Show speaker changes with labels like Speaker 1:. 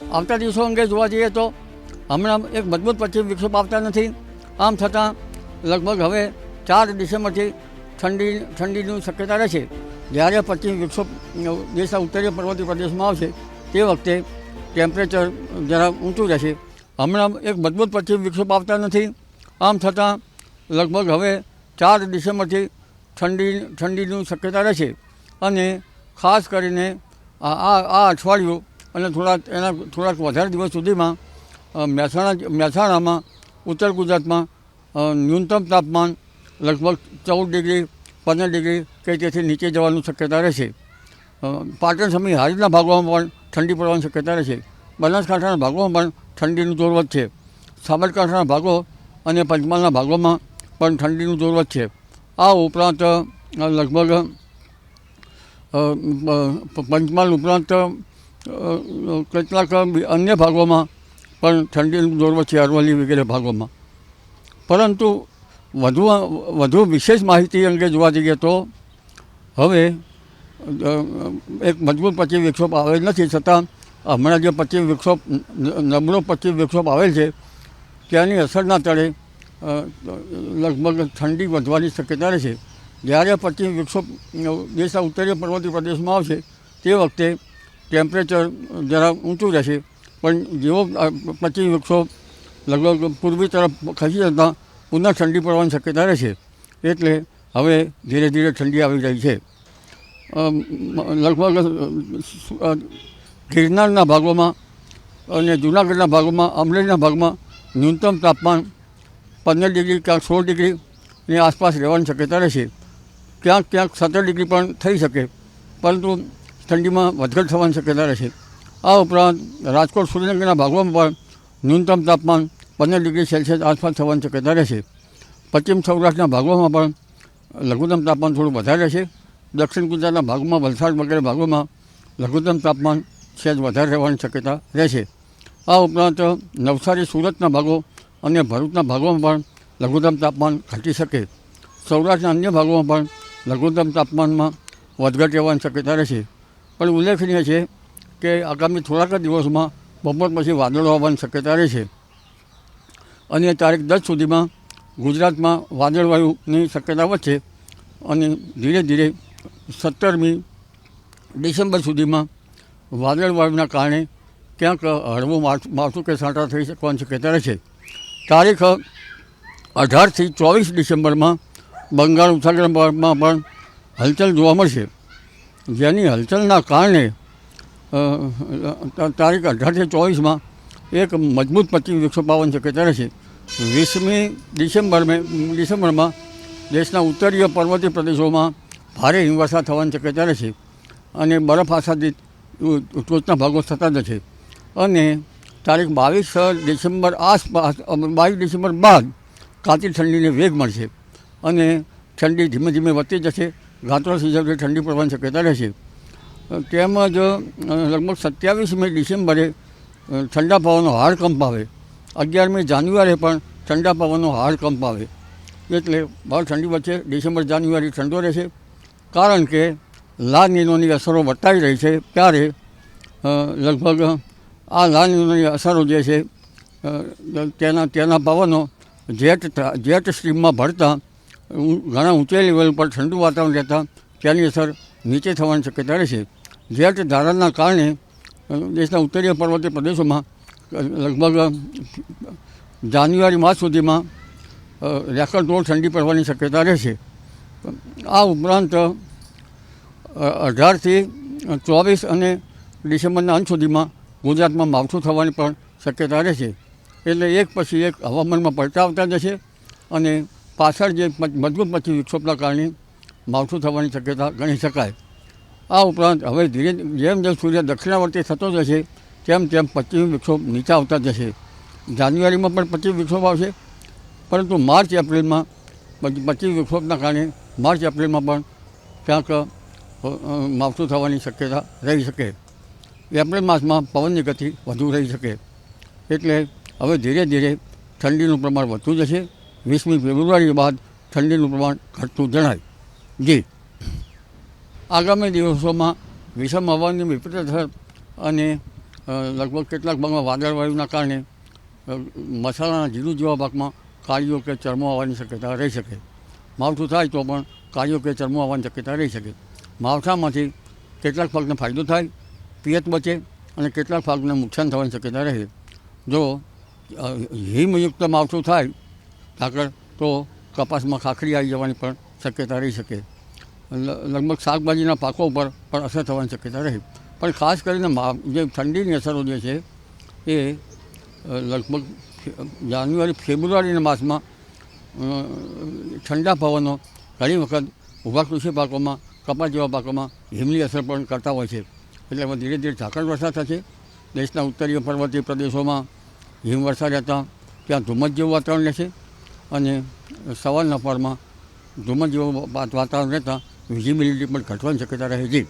Speaker 1: આવતા દિવસો અંગે જોવા જઈએ તો હમણાં એક મજબૂત પશ્ચિમ વિક્ષોપ આવતા નથી. આમ છતાં લગભગ હવે ચાર ડિસેમ્બરથી ઠંડી, ઠંડીની શક્યતા રહેશે જ્યારે પશ્ચિમ વિક્ષોપ દેશના ઉત્તરીય પર્વતીય પ્રદેશમાં આવશે, તે વખતે ટેમ્પરેચર જરા ઊંચું રહેશે. હમણાં એક મજબૂત પશ્ચિમ વિક્ષોપ આવતા નથી. આમ છતાં લગભગ હવે ચાર ડિસેમ્બરથી ઠંડી, ઠંડીની શક્યતા રહેશે અને ખાસ કરીને આ આ અઠવાડિયું અને થોડાક એના થોડાક વધારે દિવસ સુધીમાં મહેસાણા મહેસાણામાં, ઉત્તર ગુજરાતમાં ન્યૂનતમ તાપમાન લગભગ ચૌદ ડિગ્રી, પંદર ડિગ્રી કે તેથી નીચે જવાની શક્યતા રહેશે. પાટણ સમી હારીના ભાગોમાં પણ ઠંડી પડવાની શક્યતા રહેશે. બનાસકાંઠાના ભાગોમાં પણ ઠંડીનું જોર વધશે. સાબરકાંઠાના ભાગો અને પંચમહાલના ભાગોમાં પણ ઠંડીનું જોર વધશે. આ ઉપરાંત લગભગ પંચમહાલ ઉપરાંત કેટલાક અન્ય ભાગોમાં પણ ઠંડીનું છે અરવલ્લી વગેરે ભાગોમાં. પરંતુ વધુ વધુ વિશેષ માહિતી અંગે જોવા જઈએ તો હવે એક મજબૂત પચીસ વિક્ષોપ આવેલ નથી. છતાં હમણાં જે પચીસ વિક્ષોપ નબળો પચીસ વિક્ષોપ આવેલ છે, ત્યાંની અસરના તળે લગભગ ઠંડી વધવાની શક્યતા રહેશે જ્યારે પચીસ વિક્ષોપ દેશના ઉત્તરીય પર્વતીય પ્રદેશમાં આવશે, તે વખતે ટેમ્પરેચર જરા ઊંચું રહેશે. પણ જેવો પચીસ વૃક્ષો લગભગ પૂર્વી તરફ ખસી જતાં પુનઃ ઠંડી પડવાની શક્યતા રહેશે. એટલે હવે ધીરે ધીરે ઠંડી આવી રહી છે. લગભગ ગિરનારના ભાગોમાં અને જૂનાગઢના ભાગોમાં, અમરેલીના ભાગમાં ન્યૂનતમ તાપમાન પંદર ડિગ્રી ક્યાંક સોળ ડિગ્રીની આસપાસ રહેવાની શક્યતા રહેશે. ક્યાંક ક્યાંક સત્તર ડિગ્રી પણ થઈ શકે. પરંતુ ઠંડીમાં વધઘટ થવાની શક્યતા રહેશે. આ ઉપરાંત રાજકોટ સુરેન્દ્રનગરના ભાગોમાં પણ ન્યૂનતમ તાપમાન પંદર ડિગ્રી સેલ્સિયસ આસપાસ થવાની શક્યતા રહેશે. પશ્ચિમ સૌરાષ્ટ્રના ભાગોમાં પણ લઘુત્તમ તાપમાન થોડું વધારે રહેશે. દક્ષિણ ગુજરાતના ભાગોમાં વલસાડ વગેરે ભાગોમાં લઘુત્તમ તાપમાન સહેજ વધારે રહેવાની શક્યતા રહેશે. આ ઉપરાંત નવસારી, સુરતના ભાગો અને ભરૂચના ભાગોમાં પણ લઘુત્તમ તાપમાન ઘટી શકે. સૌરાષ્ટ્રના અન્ય ભાગોમાં પણ લઘુત્તમ તાપમાનમાં વધઘટ રહેવાની શક્યતા રહેશે. પણ ઉલ્લેખનીય છે કે આગામી થોડાક જ દિવસમાં બપોર પછી વાદળો આવવાની શક્યતા રહેશે અને તારીખ દસ સુધીમાં ગુજરાતમાં વાદળવાયુની શક્યતા વધશે અને ધીરે ધીરે સત્તરમી ડિસેમ્બર સુધીમાં વાદળવાયુના કારણે ક્યાંક હળવું માવઠું કે સાંટા થઈ શકવાની શક્યતા રહેશે તારીખ અઢારથી ચોવીસ ડિસેમ્બરમાં બંગાળ ઉપસાગરમાં પણ હલચલ જોવા મળશે. જેની હલચલના કારણે તારીખ અઢારથી ચોવીસમાં એક મજબૂત પચીસ એકસો બાવન સેક્રેટરી છે, વીસમી ડિસેમ્બર ડિસેમ્બરમાં દેશના ઉત્તરીય પર્વતીય પ્રદેશોમાં ભારે હિમવર્ષા થવાની શક્યતા છે અને બરફ આસાદિત ટોચના ભાગો થતા જ છે. અને તારીખ બાવીસ ડિસેમ્બર આસપાસ બાવીસ ડિસેમ્બર બાદ કાચી ઠંડીને વેગ મળશે અને ઠંડી ધીમે ધીમે વધતી જશે. ગાત્રો સિઝનથી ઠંડી પડવાની શક્યતા રહેશે. તેમજ લગભગ સત્યાવીસમી ડિસેમ્બરે ઠંડા પવનનો હાર કંપ આવે અગિયારમી જાન્યુઆરી પણ ઠંડા પવનનો હાર કંપ આવે એટલે બહાર ઠંડી વચ્ચે ડિસેમ્બર, જાન્યુઆરી ઠંડો રહેશે. કારણ કે લાનીનોની અસરો વર્તાઈ રહી છે ત્યારે લગભગ આ લાનીનોની અસરો જે છે તેના તેના પવનો જેટ જેટ સ્ટ્રીમમાં ભળતા ઉ- ઘણા ઊંચા લેવલ પર ઠંડુ વાતાવરણ રહેતા, તેની અસર નીચે થવાની શક્યતા રહેશે જેટ ધારણના કારણે દેશના ઉત્તરીય પર્વતીય પ્રદેશોમાં લગભગ જાન્યુઆરી માસ સુધીમાં રેકર્ડ તોડ ઠંડી પડવાની શક્યતા રહેશે આ ઉપરાંત અઢારથી ચોવીસ અને ડિસેમ્બરના અંત સુધીમાં ગુજરાતમાં માવઠું થવાની પણ શક્યતા રહેશે એટલે એક પછી એક હવામાનમાં પલટા આવતા જશે અને પાછળ જે મજબૂત પછી વિક્ષોભના કારણે માવઠું થવાની શક્યતા ગણી શકાય. આ ઉપરાંત હવે ધીરે, જેમ જેમ સૂર્ય દક્ષિણાવર્તી થતો જશે, તેમ તેમ પશ્ચિમ વિક્ષોભ નીચે આવતા જશે. જાન્યુઆરીમાં પણ પશ્ચિમ વિક્ષોભ આવશે. પરંતુ માર્ચ એપ્રિલમાં પશ્ચિમ વિક્ષોભના કારણે માર્ચ એપ્રિલમાં પણ ક્યાંક માવઠું થવાની શક્યતા રહી શકે. એપ્રિલ માસમાં પવનની ગતિ વધુ રહી શકે. એટલે હવે ધીરે ધીરે ઠંડીનું પ્રમાણ વધતું જશે. વીસમી ફેબ્રુઆરી બાદ ઠંડીનું પ્રમાણ ઘટતું જણાય. જી. આગામી દિવસોમાં વિષમ હવાની વિપરીત અસર અને લગભગ કેટલાક ભાગમાં વાદળવાયુના કારણે મસાલાના જીરું જેવા ભાગમાં કાળીઓ કે ચરમો આવવાની શક્યતા રહી શકે. માવઠું થાય તો પણ કાળીઓ કે ચરમો આવવાની શક્યતા રહી શકે. માવઠામાંથી કેટલાક પાકને ફાયદો થાય, પિયત બચે અને કેટલાક પાકને નુકસાન થવાની શક્યતા રહે. જો હિમયુક્ત માવઠું થાય આગળ તો કપાસમાં ખાખરી આવી જવાની પણ શક્યતા રહી શકે. લગભગ શાકભાજીના પાકો ઉપર પણ અસર થવાની શક્યતા રહી. પણ ખાસ કરીને જે ઠંડીની અસરો જે છે, એ લગભગ જાન્યુઆરી, ફેબ્રુઆરીના માસમાં ઠંડા પવનો ઘણી વખત ઊભા કૃષિ પાકોમાં, કપાસ જેવા પાકોમાં હિમની અસર પણ કરતા હોય છે. એટલે એમાં ધીરે ધીરે ઝાકળ વરસાદ થશે. દેશના ઉત્તરીય પર્વતીય પ્રદેશોમાં હિમવર્ષા રહેતા, ત્યાં ધુમ્મસ જેવું વાતાવરણ રહેશે. અને સવારના પરમાં ધુમ્મસ જેવું વાતાવરણ રહેતા વિઝિબિલિટી પણ ઘટવાની શક્યતા રહે છે.